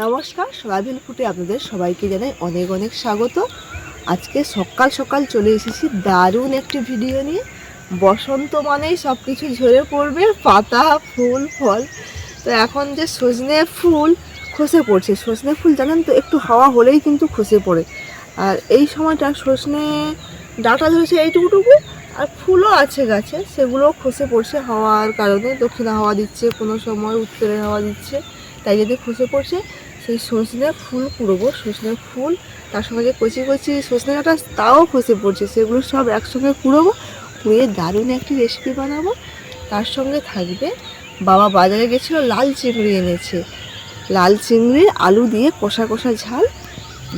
নমস্কার, সোয়াবিন ফুটে আপনাদের সবাইকে জানাই অনেক অনেক স্বাগত। আজকে সকাল সকাল চলে এসেছি দারুণ একটি ভিডিও নিয়ে। বসন্ত মানেই সব কিছু ঝরে পড়বে, পাতা, ফুল, ফল। তো এখন যে সজনে ফুল খসে পড়ছে, সজনে ফুল জানেন তো, একটু হাওয়া হলেই কিন্তু খসে পড়ে। আর এই সময়টা সজনে ডাটা ধরেছে এইটুকুটুকু, আর ফুলও আছে গাছে সেগুলো খসে পড়ছে হাওয়ার কারণে। দক্ষিণা হাওয়া দিচ্ছে, কোনো সময় উত্তরের হাওয়া দিচ্ছে, তাই যদি খসে পড়ছে। সেই সজনে ফুল কুড়বো সজনে ফুল, তার সঙ্গে যে কচি কচি সজনে ডাঁটা, তাও খসে পড়ছে। সেগুলো সব একসঙ্গে কুড়বো কুড়িয়ে দারুণ একটি রেসিপি বানাবো। তার সঙ্গে থাকবে, বাবা বাজারে গেছিল, লাল চিংড়ি এনেছে। লাল চিংড়ির আলু দিয়ে কষা কষা ঝাল।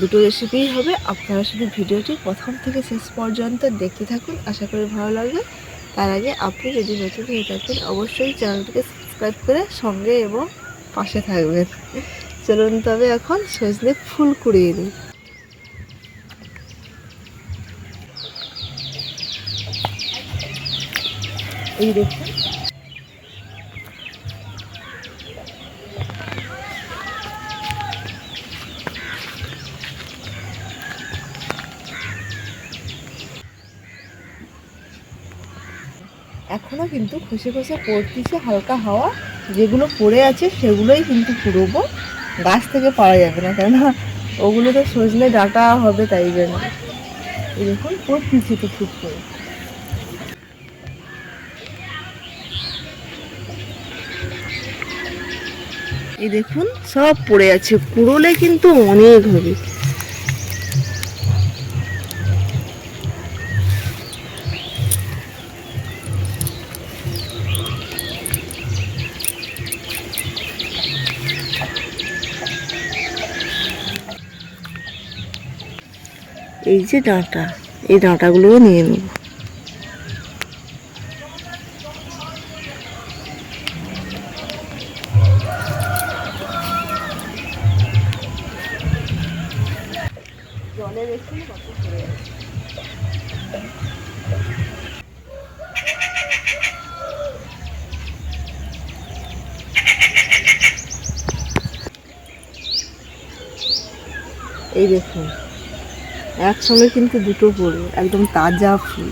দুটো রেসিপিই হবে, আপনারা শুধু ভিডিওটি প্রথম থেকে শেষ পর্যন্ত দেখতে থাকুন, আশা করি ভালো লাগবে। তার আগে আপনি যদি নতুন হয়ে থাকেন, অবশ্যই চ্যানেলটিকে সাবস্ক্রাইব করে সঙ্গে এবং পাশে থাকবেন। চলুন তবে এখন সজনে ফুল কুড়িয়ে নিই। এই দেখুন। এখনও কিন্তু খসে খসে পড়তেছে হালকা হাওয়া। যেগুলো পড়ে আছে সেগুলোই কিন্তু পুরোবো গাছ থেকে পাওয়া যাবে না কেন ওগুলো তো সজলে ডাটা হবে তাই জন্য। এরকম পড়তেছি তো ঠিক করে। এই দেখুন, সব পড়ে আছে। কুড়োলে কিন্তু অনেক হবে। এই যে ডাঁটা এই ডাঁটাগুলোও নিয়ে নেব। এই দেখুন একসঙ্গে কিন্তু দুটো পড়বে একদম তাজা ফুল।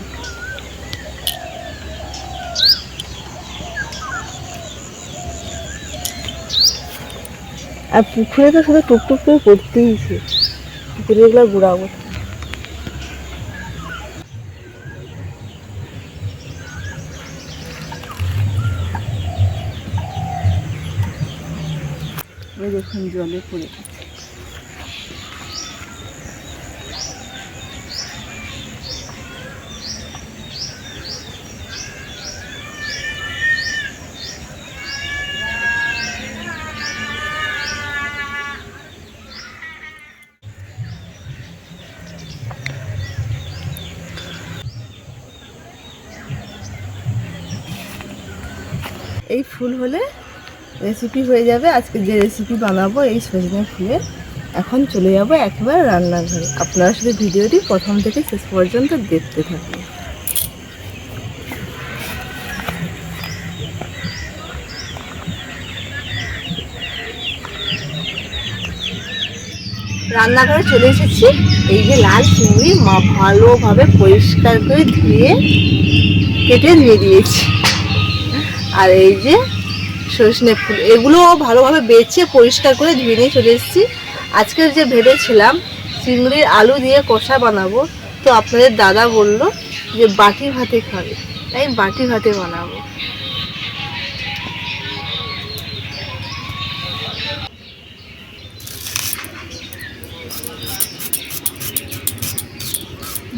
আর পুকুরে তো শুধু টুকটুক করে পড়তেইছে পুকুরে এগুলো ঘুরাবো। দেখুন জলে পড়ে। এই ফুল হলে রেসিপি হয়ে যাবে। আজকে যে রেসিপি বানাবো, এই সজনে ফুলের এখন চলে যাব একেবারে রান্নাঘরে। আপনারা শুধু ভিডিওটি প্রথম থেকে শেষ পর্যন্ত দেখতে থাকুন। রান্নাঘরে চলে এসেছি। এই যে লাল চিংড়ি, মা ভালোভাবে পরিষ্কার করে ধুয়ে কেটে ধুয়ে দিয়েছি। আর এই যে সজনে ফুল, এগুলো ভালোভাবে বেছে পরিষ্কার করে ধুয়ে নিয়ে চলে এসেছি। আজকের যে ভেবেছিলাম চিংড়ির আলু দিয়ে কষা বানাবো, তো আপনাদের দাদা বলল যে বাটি ভাতে খাবে, তাই বাটি ভাতে বানাবো।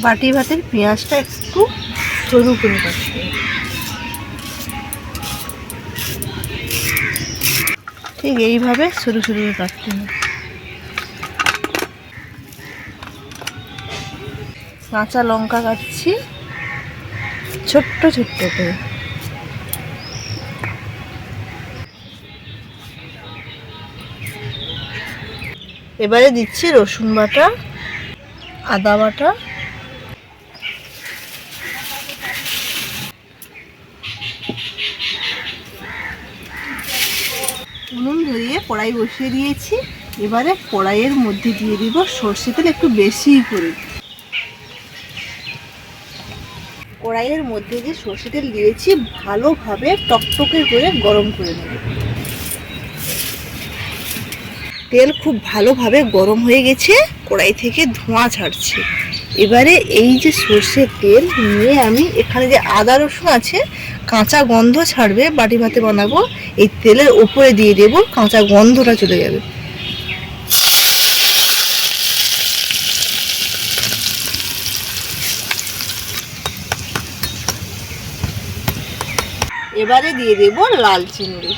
বাটি ভাতের পেঁয়াজটা একটু সরু করে কাটতে ঠিক এইভাবে সরু করে কাটতে হবে। কাঁচা লঙ্কা কাটছি। ছোট্ট ছোট্ট করে। এবারে দিচ্ছি রসুন বাটা, আদা বাটা। উনুন ধরিয়ে, কড়াই বসিয়ে দিয়েছি। এবারে কড়াইয়ের মধ্যে দিয়ে দিব সর্ষে তেল, একটু বেশি করে। কড়াইয়ের মধ্যে যে সর্ষে তেল দিয়েছি, ভালোভাবে টকটকে করে গরম করে নেব। তেল খুব ভালোভাবে গরম হয়ে গেছে, কড়াই থেকে ধোঁয়া ছাড়ছে। এবারে এই যে সর্ষের তেল নিয়ে আমি এখানে যে আদা রসুন আছে কাঁচা গন্ধ ছাড়বে, বাটি ভাতে বানাবো, এই তেলের উপরে দিয়ে দেব, কাঁচা গন্ধটা চলে যাবে। এবারে দিয়ে দেব লাল চিংড়ি।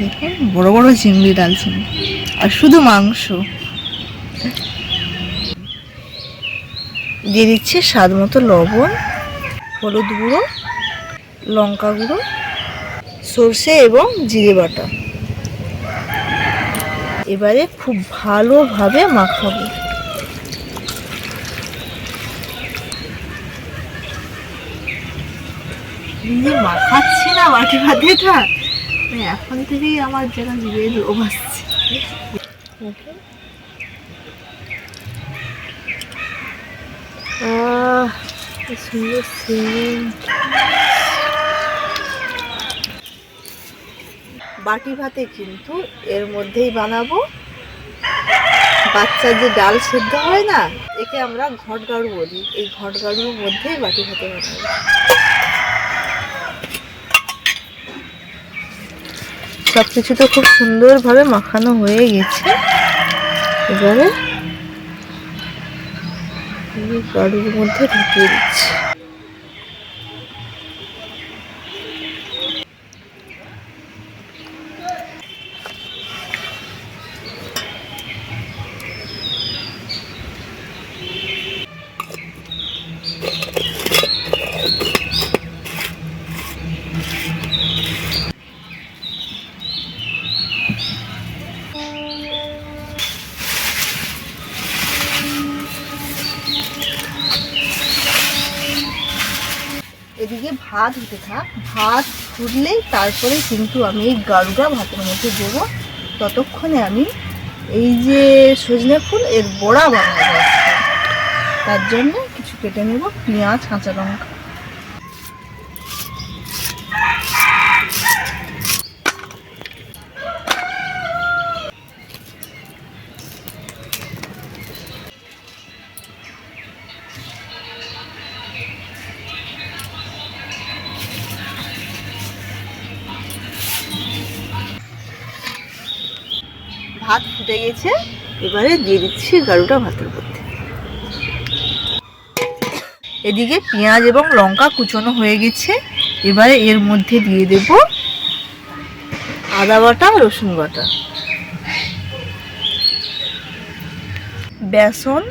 দেখুন, বড় বড় চিংড়ি, লাল চিংড়ি, আর শুধু মাংস। দিয়ে দিচ্ছি স্বাদ মতো লবণ হলুদ গুঁড়ো লঙ্কা গুঁড়ো সর্ষে এবং জিরে বাটা। এবারে খুব ভালোভাবে মাখাবো। মাখাচ্ছি না বাটি ভাতেটা মানে এখন থেকেই আমার যেন জিভে লোভ আসছে আহ কি বাটি ভাতে কিন্তু এর মধ্যেই বানাবো। বাচ্চার যে ডাল সেদ্ধ হয় না, একে আমরা ঘটগাড়ু বলি। এই ঘটগাড়ুর মধ্যেই বাটি ভাতে বানাবো। সব কিছু তো খুব সুন্দরভাবে মাখানো হয়ে গেছে। এবারে গাড়ুর মধ্যে ঢুকিয়ে দিচ্ছি। এদিকে ভাত হতে থাক, ভাত ফুটলেই তারপরে কিন্তু আমি এই গাড়ুটা ভাতের মধ্যে দেবো ততক্ষণে আমি এই যে সজনে ফুল, এর বড়া বানাবো। তার জন্য কিছু কেটে নেব, পেঁয়াজ, কাঁচা লঙ্কা ফুটে গেছে। এবারে দিয়ে দিচ্ছি গাড়ুটা ভাতের মধ্যে। এদিকে পেঁয়াজ এবং লঙ্কা কুচনো হয়ে গেছে। এবারে এর মধ্যে দিয়ে দেব আদা বাটা, রসুন বাটা। বেসন।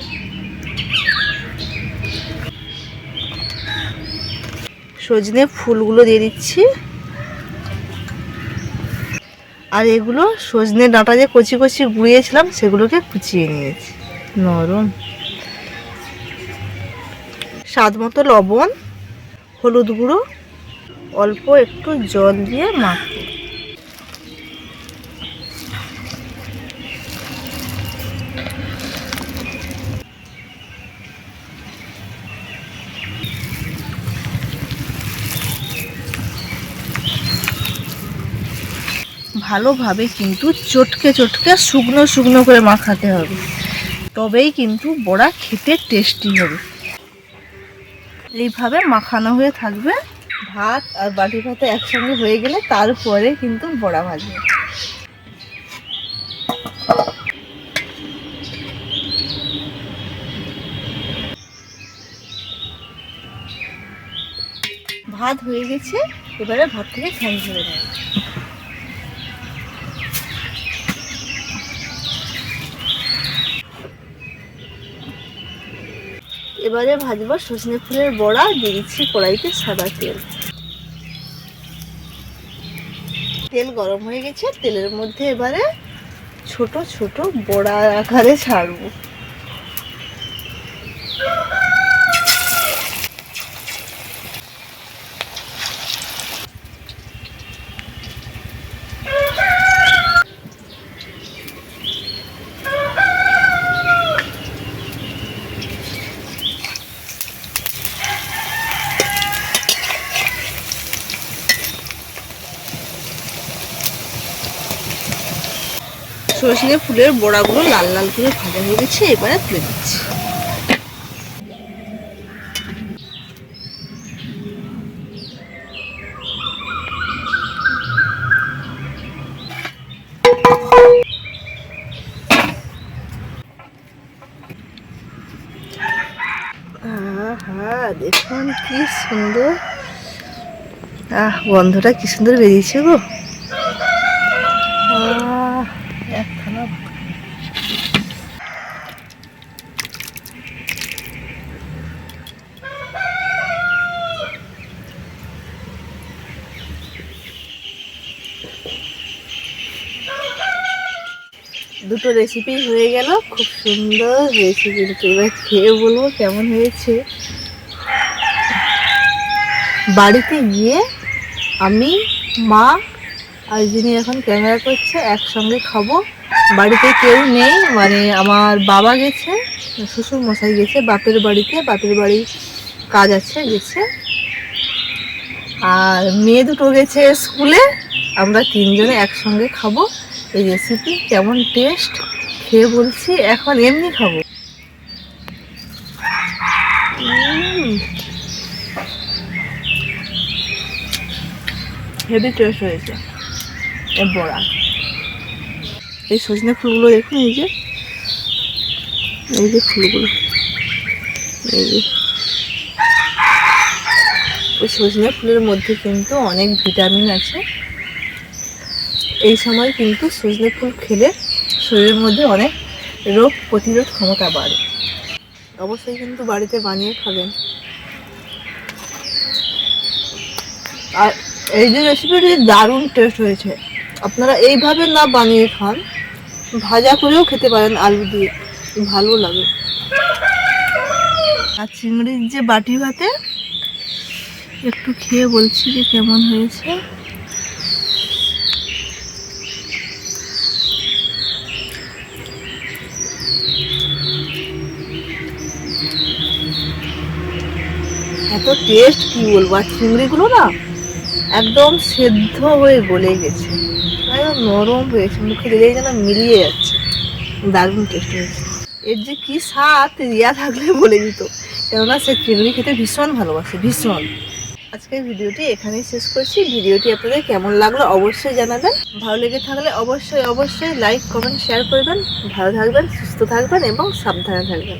সজনে ফুলগুলো দিয়ে দিচ্ছি। আর এগুলো সজনে ডাঁটা যে কচি কচি গুঁড়িয়েছিলাম সেগুলোকে কুচিয়ে নিয়েছি। নরম। স্বাদ মতো লবণ হলুদ গুঁড়ো অল্প একটু জল দিয়ে মাখবো ভালোভাবে কিন্তু চটকে চটকে শুকনো শুকনো করে মাখাতে হবে। তবেই কিন্তু বড়া খেতে টেস্টি হবে। এইভাবে মাখানো হয়ে থাকবে। ভাত আর বাটি ভাতে একসঙ্গে হয়ে গেলে তারপরে কিন্তু বড়া ভাজবে। ভাত হয়ে গেছে, এবারে ভাত থেকে ফ্যান ঝরে নেবে। এবারে ভাজবো সজনে ফুলের বড়া দিয়ে দিচ্ছি কড়াইতে সাদা তেল। তেল গরম হয়ে গেছে, তেলের মধ্যে এবারে ছোট ছোট বড়া আকারে ছাড়বো। সজনে ফুলের বড়াগুলো লাল লাল করে ভাজা হয়ে গেছে, এবারে তুলে দিচ্ছি দেখুন কি সুন্দর। আহ, গন্ধটা কি সুন্দর বেরিয়েছে গো আহ, একখানা দুটো রেসিপি হয়ে গেল। খুব সুন্দর কিন্তু এবার খেয়ে বলব কেমন হয়েছে। বাড়িতে গিয়ে আমি, মা আর যিনি এখন ক্যামেরা করছে, একসঙ্গে খাব। বাড়িতে কেউ নেই মানে আমার বাবা গেছে, শ্বশুর মশাই গেছে, বাপের বাড়িতে। বাপের বাড়ি কাজ আছে, গেছে। আর মেয়ে দুটো গেছে স্কুলে। আমরা তিনজনে একসঙ্গে খাব। এই রেসিপি কেমন টেস্ট খেয়ে বলছি, এখন এমনি খাব। হেভি টেস্ট হয়েছে। এ বড়া। এই সজনে ফুলগুলো দেখুন, এই যে। এই যে ফুলগুলো। এই যে। ওই সজনে ফুলের মধ্যে কিন্তু অনেক ভিটামিন আছে। এই সময় কিন্তু সজনে ফুল খেলে শরীরের মধ্যে অনেক রোগ প্রতিরোধ ক্ষমতা বাড়ে। অবশ্যই কিন্তু বাড়িতে বানিয়ে খাবেন। আর এই যে রেসিপিটি দারুণ টেস্ট হয়েছে, আপনারা এইভাবে না বানিয়ে খান, ভাজা করেও খেতে পারেন আলু দিয়ে, ভালো লাগে। আর চিংড়ির যে বাটি ভাতে, একটু খেয়ে বলছি যে কেমন হয়েছে। এত টেস্ট কি বলব? আর চিংড়িগুলো না একদম সেদ্ধ হয়ে গলে গেছে। নরম হয়েছে, মুখে দিলেই যেন মিলিয়ে যাচ্ছে। দারুণ টেস্ট হয়েছে। এর যে কি স্বাদ, রিয়া থাকলে বলে দিত। কেননা সে চিংড়ি খেতে ভীষণ ভালোবাসে, ভীষণ। আজকের ভিডিওটি এখানেই শেষ করছি। ভিডিওটি আপনাদের কেমন লাগল অবশ্যই জানাবেন। ভালো লেগে থাকলে অবশ্যই অবশ্যই লাইক কমেন্ট শেয়ার করবেন। ভালো থাকবেন, সুস্থ থাকবেন এবং সাবধানে থাকবেন।